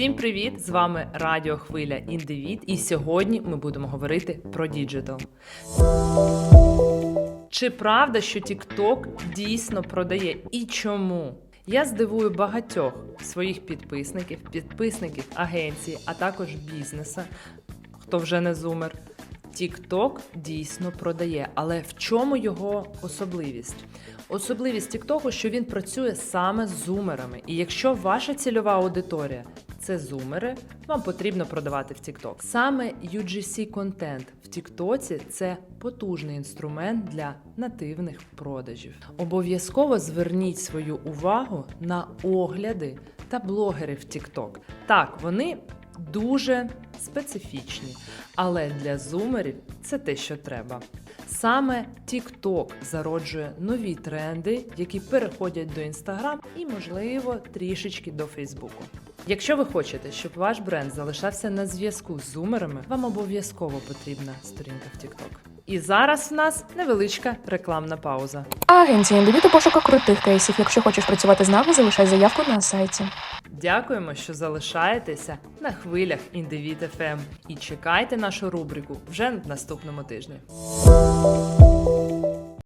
Всім привіт! З вами Радіо Хвиля Індивід, і сьогодні ми будемо говорити про діджитал. Чи правда, що TikTok дійсно продає і чому? Я здивую багатьох своїх підписників, підписників агенції, а також бізнеса, хто вже не зумер. TikTok дійсно продає, але в чому його особливість? Особливість TikTok, що він працює саме з зумерами. І якщо ваша цільова аудиторія це зумери, вам потрібно продавати в TikTok. Саме UGC контент в TikTok – це потужний інструмент для нативних продажів. Обов'язково зверніть свою увагу на огляди та блогерів TikTok. Так, вони дуже специфічні, але для зумерів це те, що треба. Саме TikTok зароджує нові тренди, які переходять до Instagram і, можливо, трішечки до Фейсбуку. Якщо ви хочете, щоб ваш бренд залишався на зв'язку з зумерами, вам обов'язково потрібна сторінка в TikTok. І зараз в нас невеличка рекламна пауза. Агенція індивід у пошуках крутих кейсів. Якщо хочеш працювати з нами, залишай заявку на сайті. Дякуємо, що залишаєтеся на хвилях Індивід FM. і чекайте нашу рубрику вже в наступному тижні.